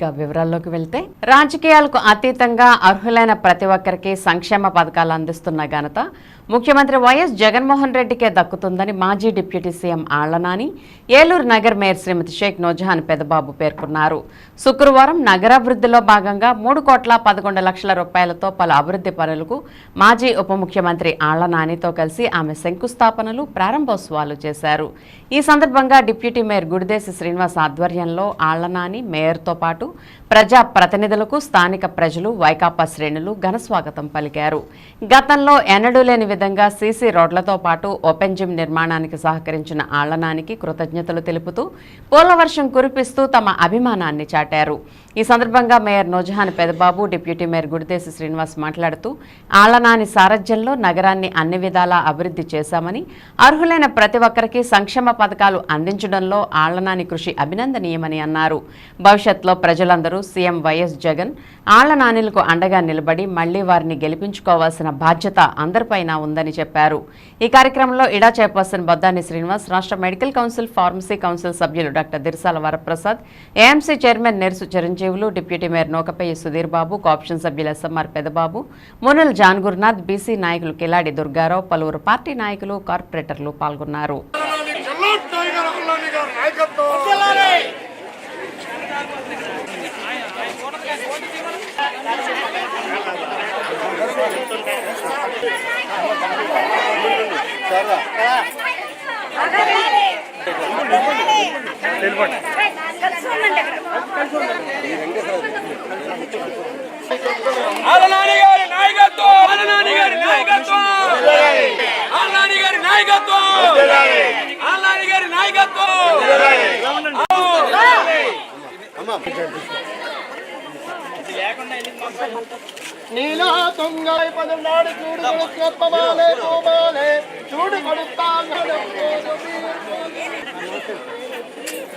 ఇక వివరాల్లోకి వెళ్తే రాజకీయాలకు అతీతంగా అర్హులైన ప్రతి ఒక్కరికి సంక్షేమ పథకాలు అందిస్తున్న ఘనత ముఖ్యమంత్రి వైఎస్ జగన్మోహన్ రెడ్డికే దక్కుతుందని మాజీ డిప్యూటీ సీఎం ఆళ్ళనాని ఏలూరు నగర్ మేయర్ శ్రీమతి షేక్ నోజహాన్ పెదబాబు పేర్కొన్నారు. శుక్రవారం నగరాభివృద్ధిలో భాగంగా మూడు కోట్ల పదకొండు లక్షల రూపాయలతో పలు అభివృద్ధి పనులకు మాజీ ఉప ముఖ్యమంత్రి ఆళ్ళనానితో కలిసి ఆమె శంకుస్థాపనలు ప్రారంభోత్సవాలు చేశారు. ఈ సందర్భంగా డిప్యూటీ మేయర్ గుడిదేశి శ్రీనివాస్ ఆధ్వర్యంలో ఆళ్ళనాని మేయర్తో పాటు ప్రజా ప్రతినిధులకు స్థానిక ప్రజలు వైకాపా శ్రేణులు ఘనస్వాగతం పలికారు. గతంలో ఎన్నడూ లేని విధంగా సీసీ రోడ్లతో పాటు ఓపెన్ జిమ్ నిర్మాణానికి సహకరించిన ఆళ్ళనానికి కృతజ్ఞతలు తెలుపుతూ పూలవర్షం కురిపిస్తూ తమ అభిమానాన్ని చాటారు. ఈ సందర్భంగా mayor Noorjahan Pedababu deputy mayor Gudidesi Srinivas మాట్లాడుతూ ఆళ్ళనాని సారథ్యంలో నగరాన్ని అన్ని విధాలా అభివృద్ధి చేశామని అర్హులైన ప్రతి ఒక్కరికి సంక్షేమ పథకాలు అందించడంలో ఆళ్ళనాని కృషి అభినందనీయమని అన్నారు. భవిష్యత్లో ప్రజలందరూ సీఎం వైఎస్ జగన్ ఆళ్ళనానిలకు అండగా నిలబడి మళ్ళీ వారిని గెలిపించుకోవాల్సిన బాధ్యత అందరిపైన ఉందని చెప్పారు. ఈ కార్యక్రమంలో ఇడా చైర్పర్సన్ బొద్దాని శ్రీనివాస్ రాష్ట్ర మెడికల్ కౌన్సిల్ ఫార్మసీ కౌన్సిల్ సభ్యులు doctor Dirsala Varaprasad AMC chairman Nersu Chiranjeevulu deputy mayor Nokapayya Sudhir Babu caption సభ్యులు SMR Pedababu Munul John Gurunath BC నాయకులు కిలాడి దుర్గారావు పలువురు పార్టీ నాయకులు కార్పొరేటర్లు పాల్గొన్నారు చల్లో టైగర్ అల్లాని గారి నాయకత్వం ఆలనాని గారి నాయకత్వం! ఆలనాని గారి నాయకత్వం! ఆలనాని గారి నాయకత్వం! ఆలనాని గారి నాయకత్వం! నీలా తొంగై పదనాడు చూడు కొడుకోవాలే పోవాలే చూడు వలగలంద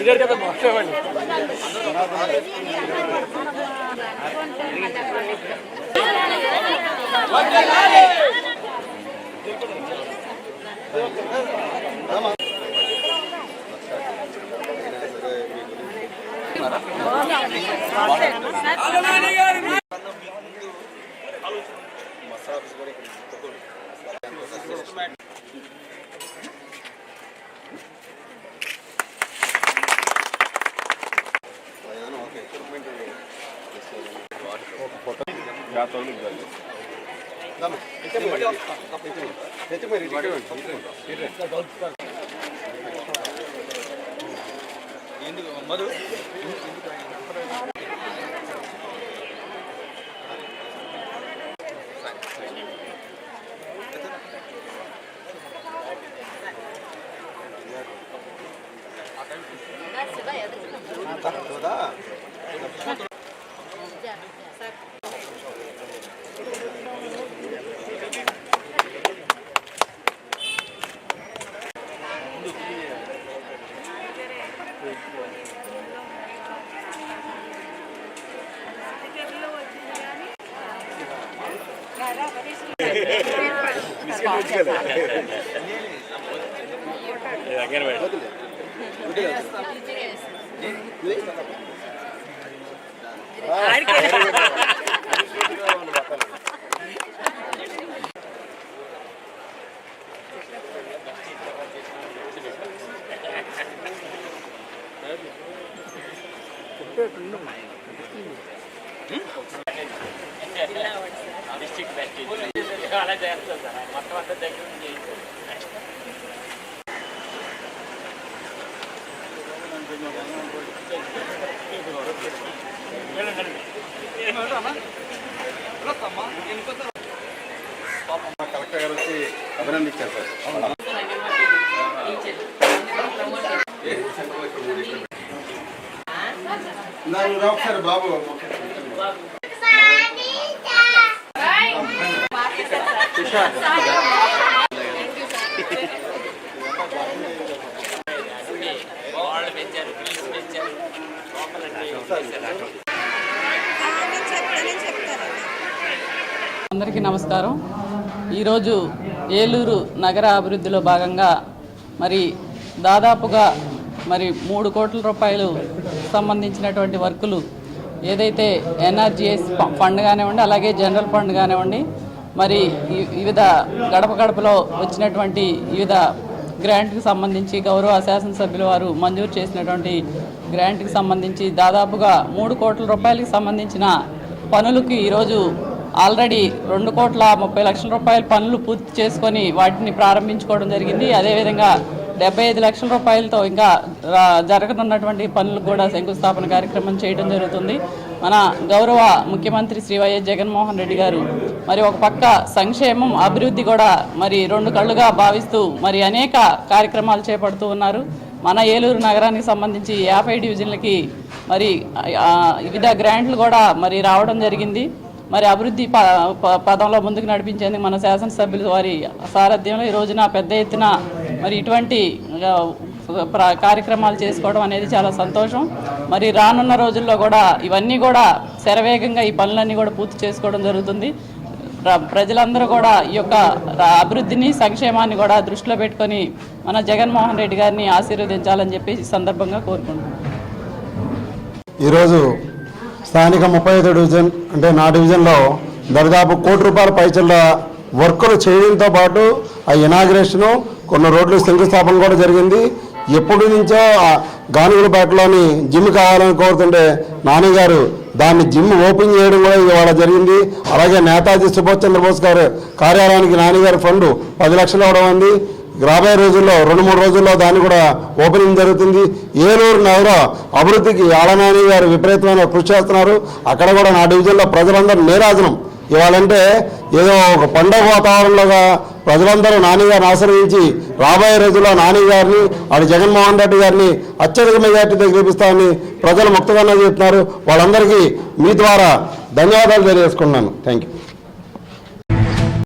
కయలు వగల ఇత్తమలై పత్తి వాంగ నింగ హృదయ సల్వం భవతి సదా పురుషేంద్రియ ఆయుషేంద్రియ ప్రతిష్టతి దీర్ఘాయుష్మాన్ భవతి నాలుగు గారి నాయకత్వం నీ గారి కలెక్టర్ గారు వచ్చి అభినందించారు సార్ ఒకసారి బాబు. అందరికీ నమస్కారం. ఈరోజు ఏలూరు నగర అభివృద్ధిలో భాగంగా మరి దాదాపుగా మరి మూడు కోట్ల రూపాయలు సంబంధించినటువంటి వర్కులు ఏదైతే ఎన్ఆర్జీఎస్ ఫండ్ కానివ్వండి అలాగే జనరల్ ఫండ్ కానివ్వండి మరి వివిధ గడప గడపలో వచ్చినటువంటి వివిధ గ్రాంట్కి సంబంధించి గౌరవ శాసనసభ్యుల వారు మంజూరు చేసినటువంటి గ్రాంట్కి సంబంధించి దాదాపుగా మూడు కోట్ల రూపాయలకి సంబంధించిన పనులకి ఈరోజు ఆల్రెడీ రెండు కోట్ల ముప్పై లక్షల రూపాయల పనులు పూర్తి చేసుకొని వాటిని ప్రారంభించుకోవడం జరిగింది. అదేవిధంగా డెబ్బై ఐదు లక్షల రూపాయలతో ఇంకా జరగనున్నటువంటి పనులకు కూడా శంకుస్థాపన కార్యక్రమం చేయడం జరుగుతుంది. మన గౌరవ ముఖ్యమంత్రి శ్రీ వైఎస్ జగన్మోహన్ రెడ్డి గారు మరి ఒక పక్క సంక్షేమం అభివృద్ధి కూడా మరి రెండు కళ్ళుగా భావిస్తూ మరి అనేక కార్యక్రమాలు చేపడుతూ ఉన్నారు. మన ఏలూరు నగరానికి సంబంధించి యాభై డివిజన్లకి మరి వివిధ గ్రాంట్లు కూడా మరి రావడం జరిగింది. మరి అభివృద్ధి ప ప- పదంలో ముందుకు నడిపించేందుకు మన శాసనసభ్యులు వారి సారథ్యంలో ఈ రోజున పెద్ద ఎత్తున మరి ఇటువంటి ప్ర- కార్యక్రమాలు చేసుకోవడం అనేది చాలా సంతోషం. మరి రానున్న రోజుల్లో కూడా ఇవన్నీ కూడా శరవేగంగా ఈ పనులన్నీ కూడా పూర్తి చేసుకోవడం జరుగుతుంది. ప్ర- ప్రజలందరూ కూడా ఈ యొక్క అభివృద్ధిని సంక్షేమాన్ని కూడా దృష్టిలో పెట్టుకొని మన జగన్మోహన్ రెడ్డి గారిని ఆశీర్వదించాలని చెప్పి ఈ సందర్భంగా కోరుకుంటున్నాను ఈరోజు స్థానిక ముప్పై ఐదు డివిజన్ అంటే నా డివిజన్లో దరిదాపు కోటి రూపాయల పైచల వర్కులు చేయడంతో పాటు ఆ ఇనాగ్రేషను కొన్ని రోడ్లు శంకుస్థాపన కూడా జరిగింది. ఎప్పటి నుంచో ఆ గానుగులపేటలోని జిమ్ కావాలని కోరుతుంటే నాన్నగారు దాన్ని జిమ్ ఓపెన్ చేయడం కూడా ఇవాళ జరిగింది. అలాగే నేతాజీ సుభాష్ చంద్రబోస్ గారు కార్యాలయానికి నాన్నగారి ఫండ్ పది లక్షలు ఇవ్వడం ఉంది. రాబోయే రోజుల్లో రెండు మూడు రోజుల్లో దాన్ని కూడా ఓపెనింగ్ జరుగుతుంది. ఏలూరు నగర అభివృద్ధికి ఆలనాని గారు విపరీతమైన కృషి చేస్తున్నారు. అక్కడ కూడా నా డివిజన్లో ప్రజలందరూ నీరాజనం. ఇవాళంటే ఏదో ఒక పండగ వాతావరణంలోగా ప్రజలందరూ నానిగారిని ఆశ్రయించి రాబోయే రోజుల్లో నానిగారిని అటు జగన్మోహన్ రెడ్డి గారిని అత్యధిక మెజార్టీతో గెలిపిస్తామని ప్రజలు ముక్తగానే చెప్తున్నారు. వాళ్ళందరికీ మీ ద్వారా ధన్యవాదాలు తెలియజేసుకున్నాను థ్యాంక్ యూ